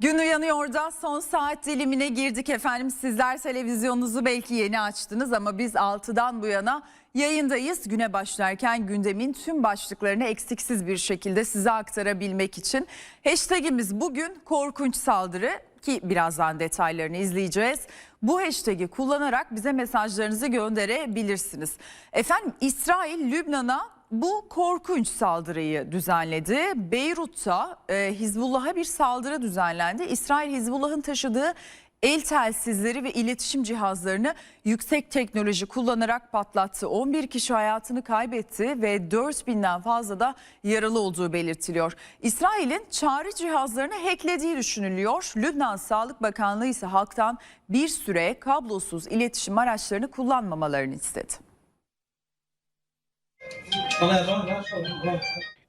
Gün uyanıyor da son saat dilimine girdik efendim. Sizler televizyonunuzu belki yeni açtınız ama biz 6'dan bu yana yayındayız. Güne başlarken gündemin tüm başlıklarını eksiksiz bir şekilde size aktarabilmek için. Hashtagimiz bugün korkunç saldırı ki birazdan detaylarını izleyeceğiz. Bu hashtag'i kullanarak bize mesajlarınızı gönderebilirsiniz. Efendim İsrail Lübnan'a bu korkunç saldırıyı düzenledi. Beyrut'ta e, Hizbullah'a bir saldırı düzenlendi. İsrail Hizbullah'ın taşıdığı el telsizleri ve iletişim cihazlarını yüksek teknoloji kullanarak patlattı. 11 kişi hayatını kaybetti ve 4000'den fazla da yaralı olduğu belirtiliyor. İsrail'in çağrı cihazlarını hacklediği düşünülüyor. Lübnan Sağlık Bakanlığı ise halktan bir süre kablosuz iletişim araçlarını kullanmamalarını istedi.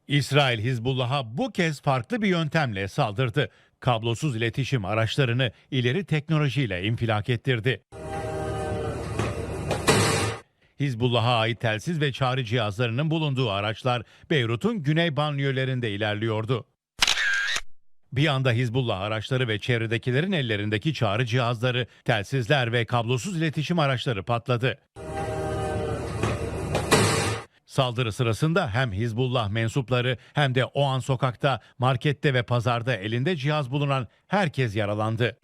İsrail Hizbullah'a bu kez farklı bir yöntemle saldırdı. Kablosuz iletişim araçlarını ileri teknolojiyle infilak ettirdi. Hizbullah'a ait telsiz ve çağrı cihazlarının bulunduğu araçlar Beyrut'un güney banliyölerinde ilerliyordu. Bir anda Hizbullah araçları ve çevredekilerin ellerindeki çağrı cihazları, telsizler ve kablosuz iletişim araçları patladı. Saldırı sırasında hem Hizbullah mensupları hem de o an sokakta, markette ve pazarda elinde cihaz bulunan herkes yaralandı.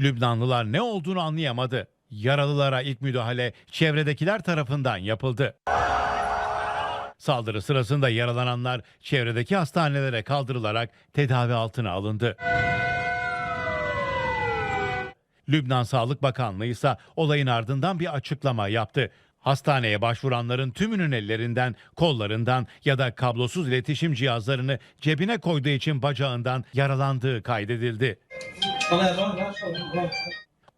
Lübnanlılar ne olduğunu anlayamadı. Yaralılara ilk müdahale çevredekiler tarafından yapıldı. Saldırı sırasında yaralananlar çevredeki hastanelere kaldırılarak tedavi altına alındı. Lübnan Sağlık Bakanlığı ise olayın ardından bir açıklama yaptı. Hastaneye başvuranların tümünün ellerinden, kollarından ya da kablosuz iletişim cihazlarını cebine koyduğu için bacağından yaralandığı kaydedildi.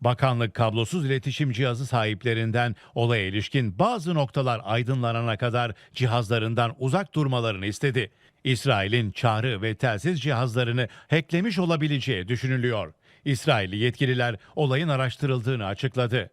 Bakanlık kablosuz iletişim cihazı sahiplerinden olaya ilişkin bazı noktalar aydınlanana kadar cihazlarından uzak durmalarını istedi. İsrail'in çağrı ve telsiz cihazlarını hacklemiş olabileceği düşünülüyor. İsrailli yetkililer olayın araştırıldığını açıkladı.